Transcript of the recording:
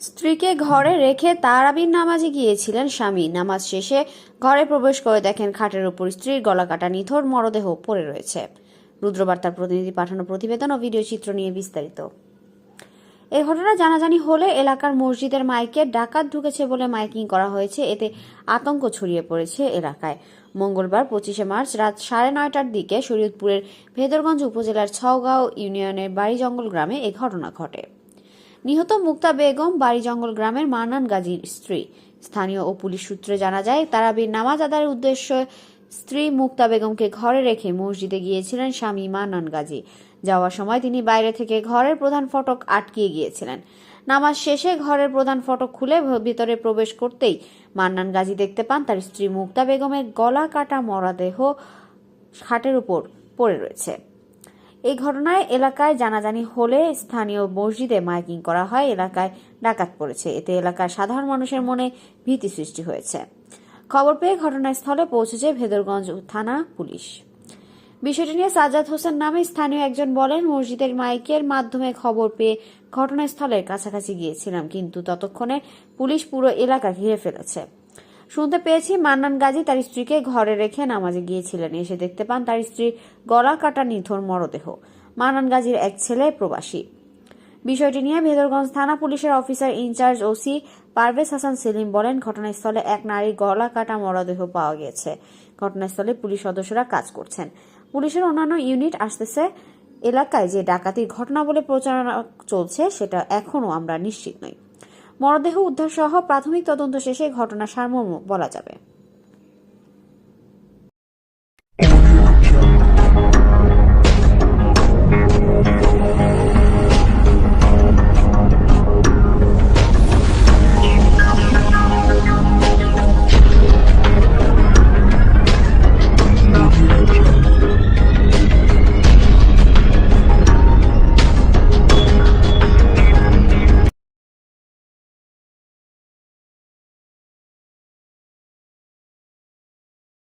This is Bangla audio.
স্ত্রীকে ঘরে রেখে তারাবির নামাজে গিয়েছিলেন স্বামী। নামাজ শেষে ঘরে প্রবেশ করে দেখেন খাটের উপর স্ত্রীর গলা কাটা নিথর মরদেহ পড়ে রয়েছে। রুদ্রবার্তার প্রতিনিধি পাঠানো প্রতিবেদন ও ভিডিও চিত্র নিয়ে বিস্তারিত। এই ঘটনা জানাজানি হলে এলাকার মসজিদের মাইকে ডাকাত ঢুকেছে বলে মাইকিং করা হয়েছে। এতে আতঙ্ক ছড়িয়ে পড়েছে এলাকায়। মঙ্গলবার পঁচিশে মার্চ রাত সাড়ে নয়টার দিকে শরীয়তপুরের ভেদরগঞ্জ উপজেলার ছগাঁও ইউনিয়নের বাড়িজঙ্গল গ্রামে এ ঘটনা ঘটে। নিহত মুক্তা বেগম বাড়ি জঙ্গল গ্রামের মান্নান গাজীর স্ত্রী। স্থানীয় ও পুলিশ সূত্রে জানা যায়, তারাবির নামাজ আদায়ের উদ্দেশ্যে স্ত্রী মুক্তা বেগমকে ঘরে রেখে মসজিদে গিয়েছিলেন স্বামী মান্নান গাজী। যাওয়ার সময় তিনি বাইরে থেকে ঘরের প্রধান ফটক আটকিয়ে গিয়েছিলেন। নামাজ শেষে ঘরের প্রধান ফটক খুলে ভিতরে প্রবেশ করতেই মান্নান গাজী দেখতে পান তার স্ত্রী মুক্তা বেগমের গলা কাটা মরাদেহ খাটের উপর পড়ে রয়েছে। এই ঘটনায় এলাকায় জানাজানি হলে স্থানীয় মসজিদে মাইকিং করা হয়। এলাকায় ডাকাত পড়েছে। এতে এলাকার সাধারণ মানুষের মনে ভীতি সৃষ্টি হয়েছে। খবর পেয়ে ঘটনাস্থলে পৌঁছেছে ভেদরগঞ্জ থানা পুলিশ। বিষয়টি নিয়ে সাজ্জাদ হোসেন নামে স্থানীয় একজন বলেন, মসজিদের মাইকের মাধ্যমে খবর পেয়ে ঘটনাস্থলের কাছাকাছি গিয়েছিলাম, কিন্তু ততক্ষণে পুলিশ পুরো এলাকা ঘিরে ফেলেছে। শুনতে পেয়েছি মান্নান গাজী তার স্ত্রীকে ঘরে রেখে নামাজে গিয়েছিলেন। এসে দেখতে পান তার স্ত্রীর গলা কাটা নিথর মরদেহ। মান্নান গাজীর এক ছেলে প্রবাসী। বিষয়টি নিয়ে ভেদরগঞ্জ থানা পুলিশের officer in charge OC Parvez Hasan Selim বলেন, ঘটনাস্থলে এক নারীর গলা কাটা মরদেহ পাওয়া গেছে ঘটনাস্থলে পুলিশ সদস্যরা কাজ করছেন। পুলিশের অন্যান্য ইউনিট আসতেছে এলাকায় যে ডাকাতির ঘটনা বলে প্রচারণা চলছে, সেটা এখনও আমরা নিশ্চিত নই। মরদেহ উদ্ধার সহ প্রাথমিক তদন্ত শেষে ঘটনার সারমর্ম বলা যাবে।